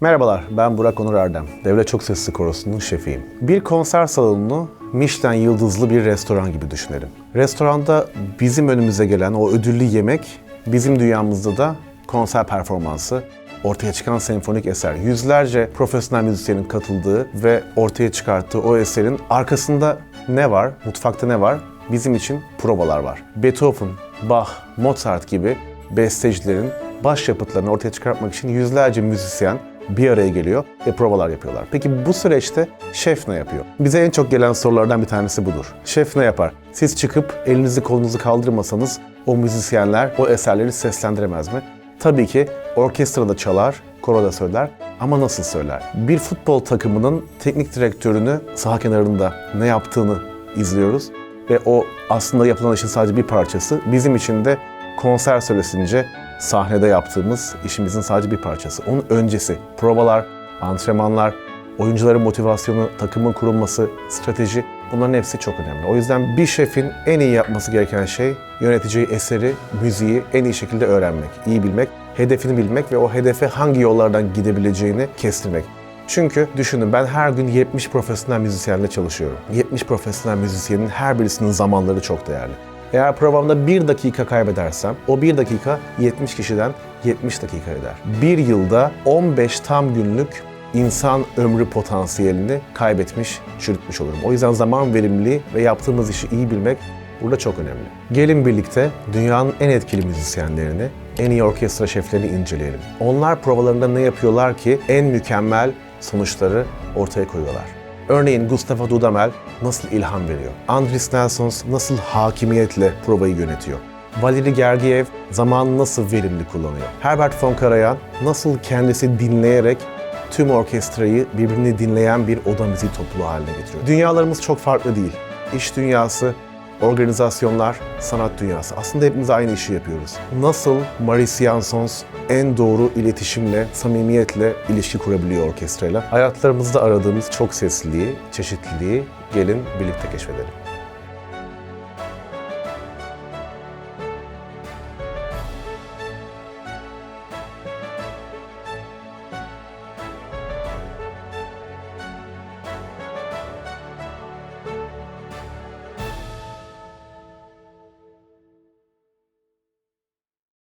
Merhabalar, ben Burak Onur Erdem. Devlet Çok Sesli Korosu'nun şefiyim. Bir konser salonunu Michelin yıldızlı bir restoran gibi düşünelim. Restoranda bizim önümüze gelen o ödüllü yemek, bizim dünyamızda da konser performansı, ortaya çıkan senfonik eser. Yüzlerce profesyonel müzisyenin katıldığı ve ortaya çıkarttığı o eserin arkasında ne var, mutfakta ne var? Bizim için provalar var. Beethoven, Bach, Mozart gibi bestecilerin başyapıtlarını ortaya çıkartmak için yüzlerce müzisyen bir araya geliyor ve provalar yapıyorlar. Peki bu süreçte şef ne yapıyor? Bize en çok gelen sorulardan bir tanesi budur. Şef ne yapar? Siz çıkıp elinizi kolunuzu kaldırmasanız o müzisyenler o eserleri seslendiremez mi? Tabii ki orkestrada çalar, koroda söyler ama nasıl söyler? Bir futbol takımının teknik direktörünü saha kenarında ne yaptığını izliyoruz ve o aslında yapılan işin sadece bir parçası. Bizim için de konser süresince sahnede yaptığımız işimizin sadece bir parçası. Onun öncesi, provalar, antrenmanlar, oyuncuların motivasyonu, takımın kurulması, strateji bunların hepsi çok önemli. O yüzden bir şefin en iyi yapması gereken şey yöneteceği eseri, müziği en iyi şekilde öğrenmek, iyi bilmek, hedefini bilmek ve o hedefe hangi yollardan gidebileceğini kestirmek. Çünkü düşünün ben her gün 70 profesyonel müzisyenle çalışıyorum. 70 profesyonel müzisyenin her birisinin zamanları çok değerli. Eğer programda bir dakika kaybedersem o bir dakika 70 kişiden 70 dakika eder. Bir yılda 15 tam günlük insan ömrü potansiyelini kaybetmiş, çürütmüş olurum. O yüzden zaman verimliliği ve yaptığımız işi iyi bilmek burada çok önemli. Gelin birlikte dünyanın en etkili müzisyenlerini, en iyi orkestra şeflerini inceleyelim. Onlar provalarında ne yapıyorlar ki en mükemmel sonuçları ortaya koyuyorlar. Örneğin Gustavo Dudamel nasıl ilham veriyor? Andris Nelsons nasıl hakimiyetle provayı yönetiyor? Valeri Gergiev zamanı nasıl verimli kullanıyor? Herbert von Karajan nasıl kendisi dinleyerek tüm orkestrayı birbirini dinleyen bir oda müziği topluluğu haline getiriyor? Dünyalarımız çok farklı değil. İş dünyası, organizasyonlar, sanat dünyası. Aslında hepimiz aynı işi yapıyoruz. Nasıl Maris Jansons en doğru iletişimle, samimiyetle ilişki kurabiliyor orkestrayla? Hayatlarımızda aradığımız çok sesliliği, çeşitliliği gelin birlikte keşfedelim.